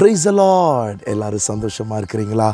Price allot எல்லாரும் சந்தோஷமாக இருக்கிறீங்களா?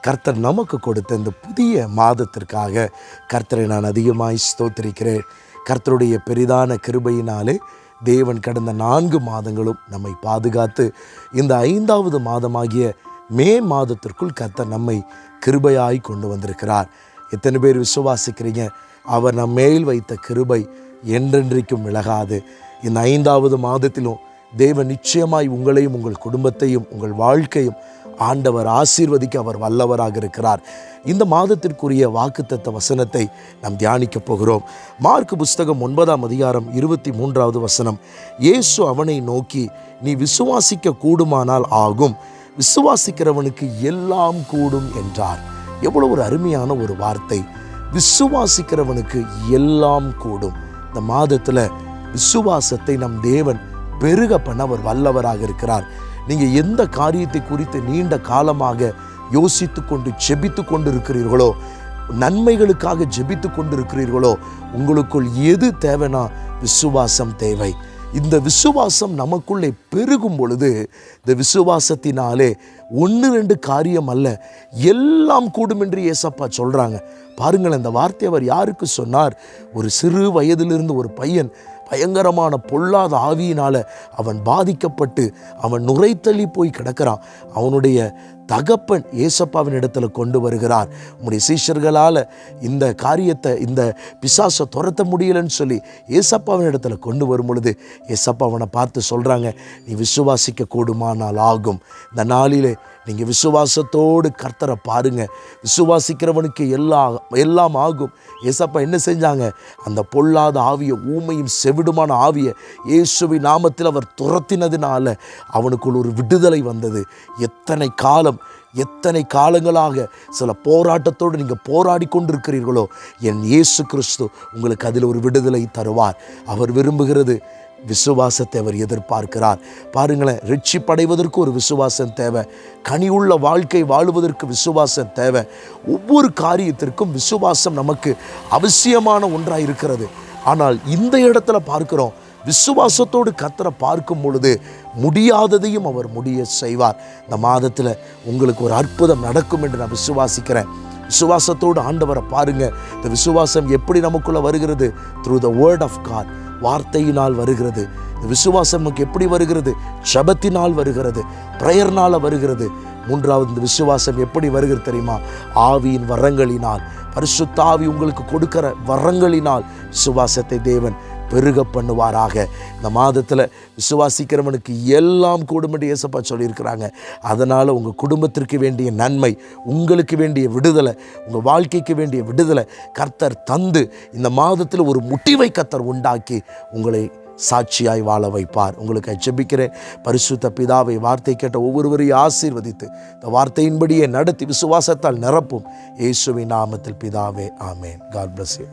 கர்த்தர் நமக்கு கொடுத்த இந்த புதிய மாதத்திற்காக கர்த்தரை நான் அதிகமாக ஸ்தோத்திரிக்கிறேன். கர்த்தருடைய பெரிதான கிருபையினாலே தேவன் கடந்த நான்கு மாதங்களும் நம்மை பாதுகாத்து இந்த ஐந்தாவது மாதமாகிய மே மாதத்திற்குள் கர்த்தர் நம்மை கிருபையாய் கொண்டு வந்திருக்கிறார். எத்தனை பேர் விசுவாசிக்கிறீங்க? அவர் நம் மேல் வைத்த கிருபை என்றென்றைக்கும் விலகாது. இந்த ஐந்தாவது மாதத்திலும் தேவன் நிச்சயமாய் உங்களையும் உங்கள் குடும்பத்தையும் உங்கள் வாழ்க்கையும் ஆண்டவர் ஆசீர்வதிக்க அவர் வல்லவராக இருக்கிறார். இந்த மாதத்திற்குரிய வாக்குத்தத்த வசனத்தை நாம் தியானிக்கப் போகிறோம். மார்க் புஸ்தகம் ஒன்பதாம் அதிகாரம் இருபத்தி மூன்றாவது வசனம் இயேசு அவனை நோக்கி நீ விசுவாசிக்க கூடுமானால் ஆகும். விசுவாசிக்கிறவனுக்கு எல்லாம் கூடும் என்றார். எவ்வளவு ஒரு அருமையான ஒரு வார்த்தை. விசுவாசிக்கிறவனுக்கு எல்லாம் கூடும். இந்த மாதத்தில் விசுவாசத்தை நம் தேவன் பெருக பண்ண அவர் வல்லவராக இருக்கிறார். நீங்கள் எந்த காரியத்தை குறித்து நீண்ட காலமாக யோசித்து கொண்டு ஜெபித்து கொண்டு இருக்கிறீர்களோ நன்மைகளுக்காக ஜெபித்து கொண்டு இருக்கிறீர்களோ உங்களுக்குள் எது தேவைன்னா விசுவாசம் தேவை. இந்த விசுவாசம் நமக்குள்ளே பெருகும் பொழுது இந்த விசுவாசத்தினாலே ஒன்று ரெண்டு காரியம் அல்ல எல்லாம் கூடும் என்று ஏசப்பா சொல்கிறாங்க பாருங்கள் அந்த வார்த்தை அவர் யாருக்கு சொன்னார்? ஒரு சிறு வயதிலிருந்து ஒரு பையன் பயங்கரமான பொல்லாத ஆவியினால் அவன் பாதிக்கப்பட்டு அவன் நுரைத்தள்ளி போய் கிடக்கிறான். அவனுடைய தகப்பன் ஏசப்பாவின் இடத்துல கொண்டு வருகிறார். உம்முடைய சீஷர்களால் இந்த காரியத்தை இந்த பிசாசை துரத்த முடியலன்னு சொல்லி ஏசப்பாவின் இடத்துல கொண்டு வரும் பொழுது ஏசப்பா அவனை பார்த்து சொல்கிறாங்க நீ விசுவாசிக்க கூடுமானால் ஆகும். இந்த நாளிலே நீங்கள் விசுவாசத்தோடு கர்த்தரை பாருங்கள் விசுவாசிக்கிறவனுக்கு எல்லாம் எல்லாம் ஆகும். ஏசப்பா என்ன செஞ்சாங்க? அந்த பொல்லாத ஆவியை ஊமையும் செவிடுமான ஆவியை இயேசுவின் நாமத்தில் அவர் துரத்தினதுனால அவனுக்குள் ஒரு விடுதலை வந்தது. எத்தனை காலம் எத்தனை காலங்களாக சில போராட்டத்தோடு நீங்கள் போராடி கொண்டிருக்கிறீர்களோ என் இயேசு கிறிஸ்து உங்களுக்கு அதில் ஒரு விடுதலை தருவார். அவர் விரும்புகிறது விசுவாசத்தை அவர் எதிர்பார்க்கிறார். பாருங்களேன் ரட்சிப்படைவதற்கு ஒரு விசுவாசம் தேவை. கனியுள்ள வாழ்க்கை வாழுவதற்கு விசுவாசம் தேவை. ஒவ்வொரு காரியத்திற்கும் விசுவாசம் நமக்கு அவசியமான ஒன்றாக இருக்கிறது. ஆனால் இந்த இடத்துல பார்க்கிறோம் விசுவாசத்தோடு கத்தரை பார்க்கும் பொழுது முடியாததையும் அவர் முடிய செய்வார். இந்த மாதத்தில் உங்களுக்கு ஒரு அற்புதம் நடக்கும் என்று நான் விசுவாசிக்கிறேன். விசுவாசத்தோடு ஆண்டவரை பாருங்க. இந்த விசுவாசம் எப்படி நமக்குள்ளே வருகிறது? Through the word of God வார்த்தையினால் வருகிறது. இந்த விசுவாசம் நமக்கு எப்படி வருகிறது? ஜபத்தினால் வருகிறது. ப்ரேயர்னால் வருகிறது. மூன்றாவது இந்த விசுவாசம் எப்படி வருகிறது தெரியுமா? ஆவியின் வரங்களினால். பரிசுத்தாவி உங்களுக்கு கொடுக்கிற வரங்களினால். விசுவாசத்தை தேவன் பெருக பண்ணுவாராக. இந்த மாதத்தில் விசுவாசிக்கிறவனுக்கு எல்லாம் கூடும் இயேசப்பா சொல்லியிருக்கிறாங்க. அதனால் உங்கள் குடும்பத்திற்கு வேண்டிய நன்மை உங்களுக்கு வேண்டிய விடுதலை உங்கள் வாழ்க்கைக்கு வேண்டிய விடுதலை கர்த்தர் தந்து இந்த மாதத்தில் ஒரு முட்டிவை கர்த்தர் உண்டாக்கி உங்களை சாட்சியாய் வாழ வைப்பார். உங்களுக்கு ஜெபிக்கிறேன். பரிசுத்த பிதாவை வார்த்தை கேட்ட ஒவ்வொருவரையும் ஆசீர்வதித்து இந்த வார்த்தையின்படியே நடத்தி விசுவாசத்தால் நிரப்பும். இயேசுவின் நாமத்தில் பிதாவே ஆமேன். God bless you